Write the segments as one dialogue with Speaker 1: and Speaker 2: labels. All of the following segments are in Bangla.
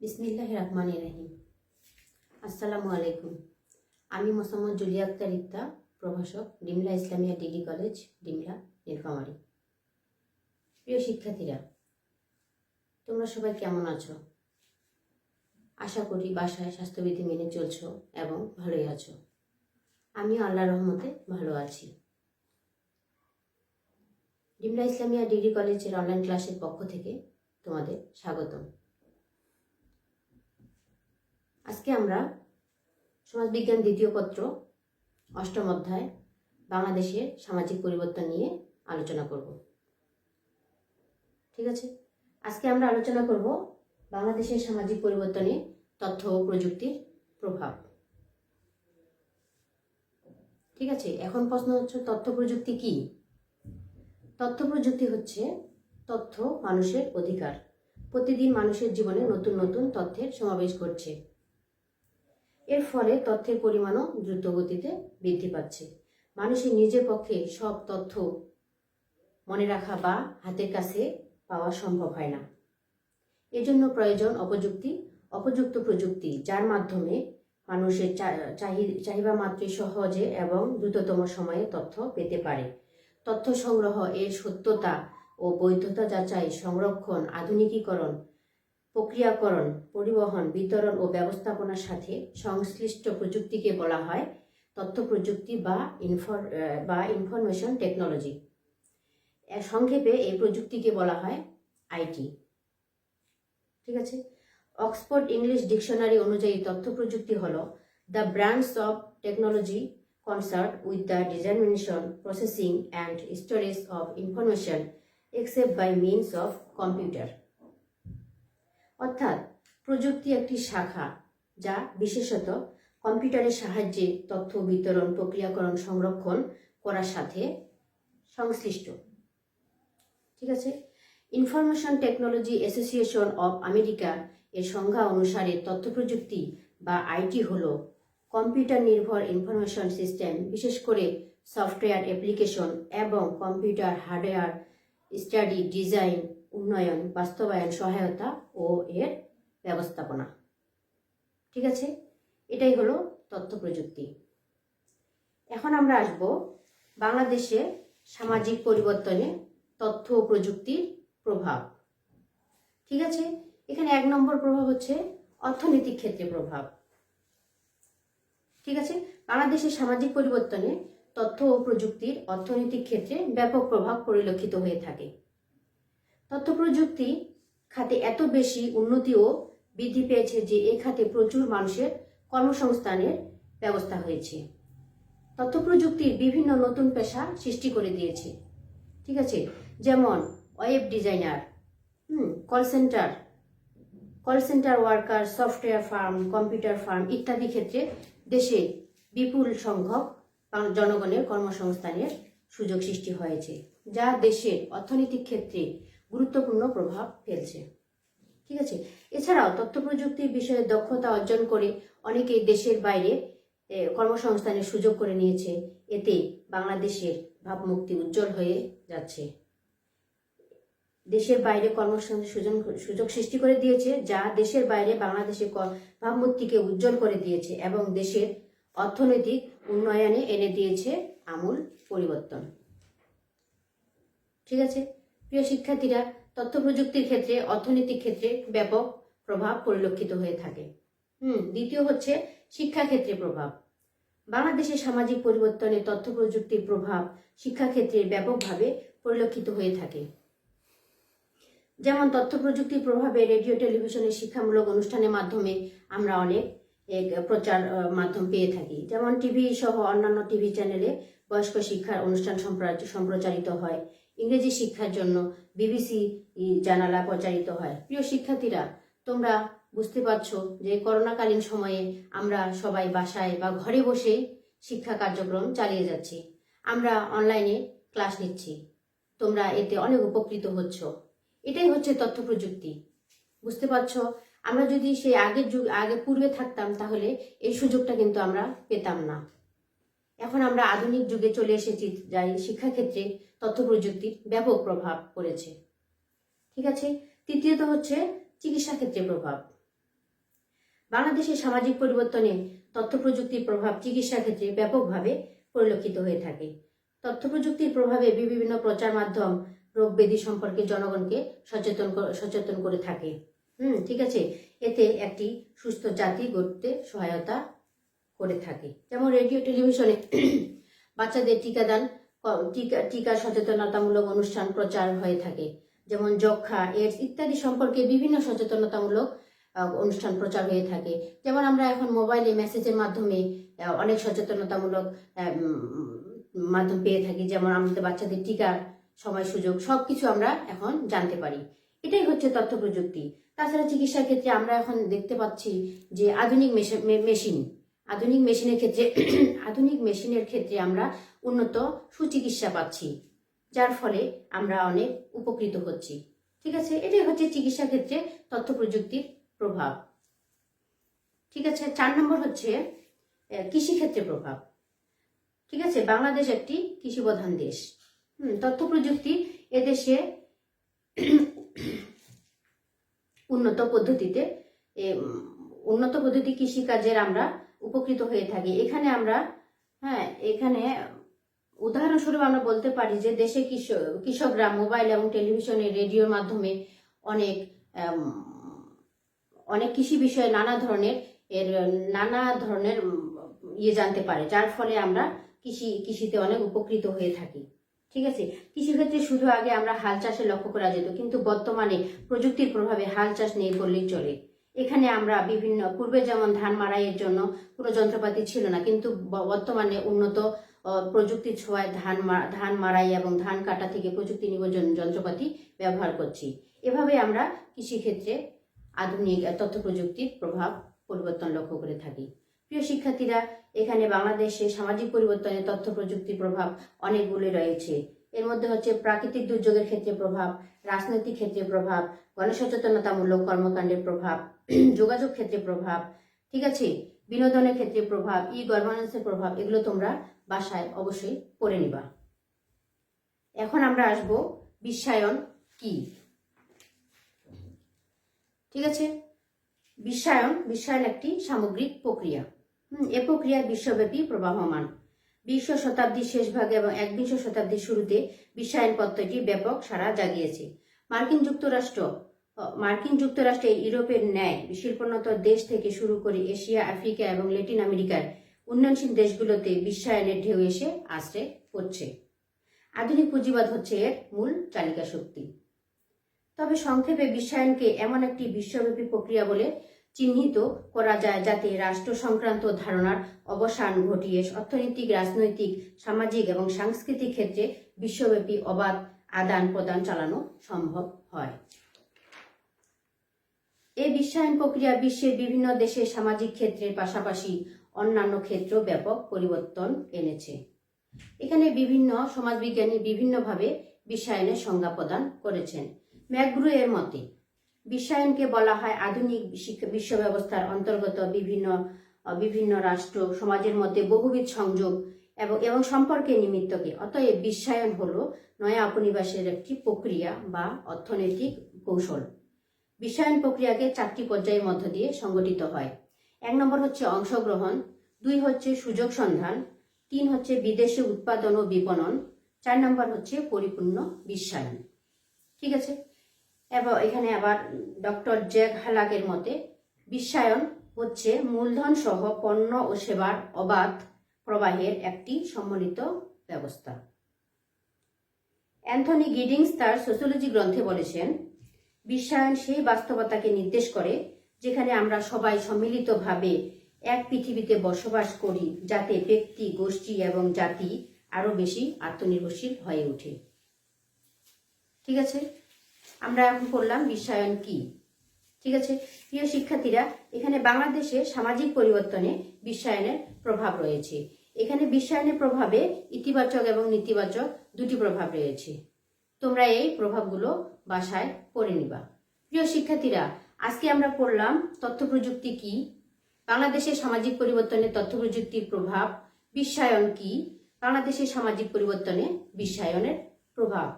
Speaker 1: বিসমিল্লাহ রহমান রহিম। আসসালামু আলাইকুম আমি মোসাম্মদ জুলিয়া আক্তার ইত্তা প্রভাষক, ডিমলা ইসলামিয়া ডিগ্রি কলেজ, ডিমলা, নীলফামারী। প্রিয় শিক্ষার্থীরা, তোমরা সবাই কেমন আছো? আশা করি বাসায় স্বাস্থ্যবিধি মেনে চলছো এবং ভালোই আছো। আমিও আল্লাহ রহমতে ভালো আছি। ডিমলা ইসলামিয়া ডিগ্রি কলেজের অনলাইন ক্লাসের পক্ষ থেকে তোমাদের স্বাগতম। আজকে আমরা সমাজবিজ্ঞান দ্বিতীয় পত্র, অষ্টম অধ্যায়, বাংলাদেশের সামাজিক পরিবর্তন নিয়ে আলোচনা করব। ঠিক আছে? আজকে আমরা আলোচনা করব বাংলাদেশের সামাজিক পরিবর্তনে তথ্য ও প্রযুক্তির প্রভাব। ঠিক আছে? এখন প্রশ্ন হচ্ছে, তথ্য প্রযুক্তি কি? তথ্য প্রযুক্তি হচ্ছে তথ্য মানুষের অধিকার। প্রতিদিন মানুষের জীবনে নতুন নতুন তথ্যের সমাবেশ ঘটছে। এর ফলে তথ্যের পরিমাণও দ্রুত গতিতে বৃদ্ধি পাচ্ছে। মানুষের নিজের পক্ষে সব তথ্য মনে রাখা বা হাতের কাছে পাওয়া সম্ভব হয় না। এজন্য প্রয়োজন অপযুক্তি, অপযুক্ত প্রযুক্তি, যার মাধ্যমে মানুষের চাহি- চাহিদা মাত্রই সহজে এবং দ্রুততম সময়ে তথ্য পেতে পারে। তথ্য সংগ্রহ, এর সত্যতা ও বৈধতা যাচাই, সংরক্ষণ, আধুনিকীকরণ প্রক্রিয়াকরণ, পরিবহন, বিতরণ ও ব্যবস্থাপনার সাথে সংশ্লিষ্ট প্রযুক্তিকে বলা হয় তথ্য প্রযুক্তি বা ইনফর বা ইনফরমেশন টেকনোলজি। সংক্ষেপে এই প্রযুক্তিকে বলা হয় আইটি ঠিক আছে? অক্সফোর্ড ইংলিশ ডিকশনারি অনুযায়ী তথ্য প্রযুক্তি হল the branch of technology concerned with the dissemination processing and storage of information except by means of computer. অর্থাৎ প্রযুক্তি একটি শাখা যা বিশেষত কম্পিউটারের সাহায্যে তথ্য বিতরণ, প্রক্রিয়াকরণ, সংরক্ষণ করার সাথে সংশ্লিষ্ট। ঠিক আছে? Information technology association of America এর সংজ্ঞা অনুসারে তথ্য প্রযুক্তি বা আইটি হল কম্পিউটার নির্ভর ইনফরমেশন সিস্টেম, বিশেষ করে সফটওয়্যার অ্যাপ্লিকেশন এবং কম্পিউটার হার্ডওয়্যার স্টাডি, ডিজাইন উন্নয়ন, বাস্তবায়ন, সহায়তা ও এর ব্যবস্থাপনা। ঠিক আছে? এটাই হলো তথ্য প্রযুক্তি। এখন আমরা আসব বাংলাদেশে সামাজিক পরিবর্তনে তথ্য ও প্রযুক্তির প্রভাব। ঠিক আছে? এখানে এক নম্বর প্রভাব হচ্ছে অর্থনৈতিক ক্ষেত্রে প্রভাব। ঠিক আছে? বাংলাদেশের সামাজিক পরিবর্তনে তথ্য ও প্রযুক্তির অর্থনৈতিক ক্ষেত্রে ব্যাপক প্রভাব পরিলক্ষিত হয়ে থাকে। তথ্য প্রযুক্তি খাতে এত বেশি উন্নতি ও বৃদ্ধি পেয়েছে যে এ খাতে প্রচুর মানুষের কর্মসংস্থানের ব্যবস্থা হয়েছে। তথ্য প্রযুক্তির বিভিন্ন নতুন পেশা সৃষ্টি করে দিয়েছে। ঠিক আছে? যেমন web designer, hmm, call centre call centre worker, software firm, computer firm ইত্যাদি ক্ষেত্রে দেশে বিপুল সংখ্যক জনগণের কর্মসংস্থানের সুযোগ সৃষ্টি হয়েছে। যা দেশের অর্থনৈতিক ক্ষেত্রে গুরুত্বপূর্ণ প্রভাব ফেলছে। ঠিক আছে? এছাড়াও তথ্য প্রযুক্তির বিষয়ে দক্ষতা অর্জন করে অনেকেই দেশের বাইরে কর্মসংস্থানের সুযোগ করে নিয়েছে। এতে বাংলাদেশের ভাবমুক্তি উজ্জ্বল হয়ে যাচ্ছে। দেশের বাইরে কর্মসংস্থানের সুযোগ সুযোগ সৃষ্টি করে দিয়েছে, যা দেশের বাইরে বাংলাদেশের ভাবমূর্তিকে উজ্জ্বল করে দিয়েছে এবং দেশের অর্থনৈতিক উন্নয়নে এনে দিয়েছে আমূল পরিবর্তন। ঠিক আছে? প্রিয় শিক্ষার্থীরা তথ্য প্রযুক্তির ক্ষেত্রে, অর্থনৈতিক ক্ষেত্রে ব্যাপক প্রভাব পরিলক্ষিত হয়ে থাকে। হুম, দ্বিতীয় হচ্ছে শিক্ষাক্ষেত্রে প্রভাব। বাংলাদেশের সামাজিক পরিবর্তনে তথ্য প্রযুক্তির প্রভাব শিক্ষাক্ষেত্রে ব্যাপকভাবে পরিলক্ষিত হয়ে থাকে। যেমন তথ্য প্রযুক্তির প্রভাবে রেডিও, টেলিভিশনের শিক্ষামূলক অনুষ্ঠানের মাধ্যমে আমরা অনেক প্রচার মাধ্যম পেয়ে থাকি। যেমন, টিভি সহ অন্যান্য টিভি চ্যানেলে বয়স্ক শিক্ষার অনুষ্ঠান সম্প্রা- সম্প্রচারিত হয়। ইংরেজি শিক্ষার জন্য বিবিসি জানালা প্রচারিত হয়। প্রিয় শিক্ষার্থীরা, তোমরা বুঝতে পারছ যে করোনাকালীন সময়ে আমরা সবাই বাসায় বা ঘরে বসে শিক্ষা কার্যক্রম চালিয়ে যাচ্ছি। আমরা অনলাইনে ক্লাস নিচ্ছি। তোমরা এতে অনেক উপকৃত হচ্ছ। এটাই হচ্ছে তথ্য প্রযুক্তি। বুঝতে পারছ? আমরা যদি সেই আগের যুগ, আগে পূর্বে থাকতাম তাহলে এই সুযোগটা কিন্তু আমরা পেতাম না। এখন আমরা আধুনিক যুগে চলে এসেছি যাই শিক্ষাক্ষেত্রে তথ্য প্রযুক্তির ব্যাপক প্রভাব পড়েছে। ঠিক আছে? তৃতীয়ত হচ্ছে চিকিৎসা ক্ষেত্রে প্রভাব। বাংলাদেশের সামাজিক পরিবর্তনে তথ্য প্রযুক্তির প্রভাব চিকিৎসা ক্ষেত্রে ব্যাপকভাবে পরিলক্ষিত হয়ে থাকে। তথ্য প্রযুক্তির প্রভাবে বিভিন্ন প্রচার মাধ্যম রোগ ব্যাধি সম্পর্কে জনগণকে সচেতন সচেতন করে থাকে। হুম, ঠিক আছে? এতে একটি সুস্থ জাতি গড়তে সহায়তা করে থাকে। যেমন রেডিও, টেলিভিশনে বাচ্চাদের টিকাদান টিকা টিকা সচেতনতামূলক অনুষ্ঠান প্রচার হয়ে থাকে। যেমন যক্ষা এডস ইত্যাদি সম্পর্কে বিভিন্ন সচেতনতামূলক অনুষ্ঠান প্রচার হয়ে থাকে। যেমন আমরা এখন মোবাইলে মেসেজের মাধ্যমে অনেক সচেতনতামূলক মাধ্যম পেয়ে থাকি। যেমন আমাদের বাচ্চাদের টিকার সময় সুযোগ, সবকিছু আমরা এখন জানতে পারি। এটাই হচ্ছে তথ্য প্রযুক্তি তাছাড়া চিকিৎসার ক্ষেত্রে আমরা এখন দেখতে পাচ্ছি যে আধুনিক মেশিন আধুনিক মেশিনের ক্ষেত্রে আধুনিক মেশিনের ক্ষেত্রে আমরা উন্নত সুচিকিৎসা পাচ্ছি যার ফলে আমরা অনেক উপকৃত হচ্ছি। ঠিক আছে? এটাই হচ্ছে চিকিৎসা ক্ষেত্রে তথ্য প্রযুক্তির প্রভাব। ঠিক আছে? চার নম্বর হচ্ছে কৃষিক্ষেত্রে প্রভাব। ঠিক আছে? বাংলাদেশ একটি কৃষি প্রধান দেশ। হুম, তথ্য প্রযুক্তি এদেশে উন্নত পদ্ধতিতে উন্নত পদ্ধতি কৃষিকাজের আমরা উপকৃত হয়ে থাকি। এখানে আমরা হ্যাঁ এখানে উদাহরণস্বরূপ আমরা বলতে পারি যে দেশে কৃষক কৃষকরা মোবাইল এবং টেলিভিশনে রেডিওর মাধ্যমে অনেক অনেক কৃষি বিষয়ে নানা ধরনের এর, নানা ধরনের ইয়ে জানতে পারে। যার ফলে আমরা কৃষি, কৃষিতে অনেক উপকৃত হয়ে থাকি। ঠিক আছে? কৃষিক্ষেত্রে শুধু আগে আমরা হাল চাষে লক্ষ্য করা যেত, কিন্তু বর্তমানে প্রযুক্তির প্রভাবে হাল চাষ নেই বললেই চলে। এখানে আমরা বিভিন্ন পূর্বে যেমন ধান মাড়াইয়ের জন্য কোনো যন্ত্রপাতি ছিল না কিন্তু বর্তমানে উন্নত আহ, প্রযুক্তির ছোঁয়ায় ধান ধান মাড়াই এবং ধান কাটা থেকে প্রযুক্তি নির্ভর যন্ত্রপাতি ব্যবহার করছি। এভাবে আমরা কৃষিক্ষেত্রে আধুনিক তথ্য প্রযুক্তির প্রভাব পরিবর্তন লক্ষ্য করে থাকি। প্রিয় শিক্ষার্থীরা এখানে বাংলাদেশে সামাজিক পরিবর্তনে তথ্য প্রযুক্তির প্রভাব অনেকগুলি রয়েছে। এর মধ্যে হচ্ছে প্রাকৃতিক দুর্যোগের ক্ষেত্রে প্রভাব রাজনৈতিক ক্ষেত্রে প্রভাব গণসচেতনতামূলক কর্মকাণ্ডের প্রভাব যোগাযোগ ক্ষেত্রে প্রভাব, ঠিক আছে? বিনোদনের ক্ষেত্রে প্রভাব, ই গভর্নেন্সের প্রভাব, এগুলো তোমরা বাসায় অবশ্যই পড়ে নিবা। এখন আমরা আসব বিশ্বায়ন কি? ঠিক আছে? বিশ্বায়ন বিশ্বায়ন একটি সামগ্রিক প্রক্রিয়া। এ প্রক্রিয়া বিশ্বব্যাপী প্রবাহমান। বিশ শতাব্দীর শেষ ভাগে এবং একবিংশ শতাব্দীর শুরুতে বিশ্বায়ন পদ্ধতিটি ব্যাপক সাড়া জাগিয়েছে। মার্কিন যুক্তরাষ্ট্র মার্কিন যুক্তরাষ্ট্রে ইউরোপের ন্যায় শিল্পোন্নত দেশ থেকে শুরু করে এশিয়া, আফ্রিকা এবং ল্যাটিন আমেরিকার উন্নয়নশীল দেশগুলোতে বিশ্বায়নের ঢেউ এসে আশ্রে পড়ছে। আধুনিক পুঁজিবাদ হচ্ছে এর মূল চালিকা শক্তি। তবে সংক্ষেপে বিশ্বায়নকে এমন একটি বিশ্বব্যাপী প্রক্রিয়া বলে চিহ্নিত করা যায় যাতে রাষ্ট্র সংক্রান্ত ধারণার অবসান ঘটিয়ে অর্থনৈতিক, রাজনৈতিক, সামাজিক এবং সাংস্কৃতিক ক্ষেত্রে বিশ্বব্যাপী অবাধ আদান প্রদান চালানো সম্ভব হয়। বিশ্বায়ন প্রক্রিয়া বিশ্বের বিভিন্ন দেশের সামাজিক ক্ষেত্রের পাশাপাশি অন্যান্য ক্ষেত্র ব্যাপক পরিবর্তন এনেছে। এখানে বিভিন্ন সমাজবিজ্ঞানী বিভিন্নভাবে বিশ্বায়নের সংজ্ঞা প্রদান করেছেন। ম্যাকগ্রু এর মতে, বিশ্বায়নকে বলা হয় আধুনিক বিশ্ব ব্যবস্থার অন্তর্গত বিভিন্ন বিভিন্ন রাষ্ট্র সমাজের মধ্যে বহুবিধ সংযোগ এবং এবং সম্পর্কের নিমিত্তকে। অতএব বিশ্বায়ন হলো নয়া উপনিবাসের একটি প্রক্রিয়া বা অর্থনৈতিক কৌশল। বিশ্বায়ন প্রক্রিয়াকে চারটি পর্যায়ের মধ্য দিয়ে সংগঠিত হয়। এক নম্বর হচ্ছে অংশগ্রহণ, দুই হচ্ছে সুযোগ সন্ধান, তিন হচ্ছে বিদেশে উৎপাদন ও বিপণন, চার নম্বর হচ্ছে পরিপূর্ণ বিশ্বায়ন। ঠিক আছে? এবং এখানে আবার ডক্টর জ্যাক হালাকের মতে, বিশ্বায়ন হচ্ছে মূলধন সহ পণ্য ও সেবার অবাধ প্রবাহের একটি সম্মিলিত ব্যবস্থা। অ্যান্থনি গিডিংস তার সোসিওলজি গ্রন্থে বলেছেন বিশ্বায়ন সেই বাস্তবতাকে নির্দেশ করে, যেখানে আমরা সবাই সম্মিলিতভাবে এক পৃথিবীতে বসবাস করি যাতে ব্যক্তি, গোষ্ঠী এবং জাতি আরও বেশি আত্মনির্ভরশীল হয়ে ওঠে। ঠিক আছে? আমরা এখন পড়লাম বিশ্বায়ন কি? ঠিক আছে? প্রিয় শিক্ষার্থীরা, এখানে বাংলাদেশে সামাজিক পরিবর্তনে বিশ্বায়নের প্রভাব রয়েছে। এখানে বিশ্বায়নের প্রভাবে ইতিবাচক এবং নেতিবাচক দুটি প্রভাব রয়েছে। তোমরা এই প্রভাবগুলো বাসায় পড়ে নিবা। প্রিয় শিক্ষার্থীরা, আজকে আমরা পড়লাম তথ্য প্রযুক্তি কি বাংলাদেশের সামাজিক পরিবর্তনে তথ্য প্রযুক্তির প্রভাব, বিশ্বায়ন কি বাংলাদেশের সামাজিক পরিবর্তনে বিশ্বায়নের প্রভাব।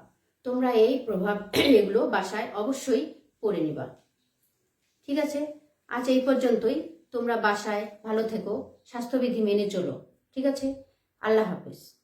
Speaker 1: তোমরা এই প্রভাব এগুলো বাসায় অবশ্যই পড়ে নিবা। ঠিক আছে? আজ এই পর্যন্তই। তোমরা বাসায় ভালো থেকো, স্বাস্থ্যবিধি মেনে চলো। ঠিক আছে? আল্লাহ হাফিজ।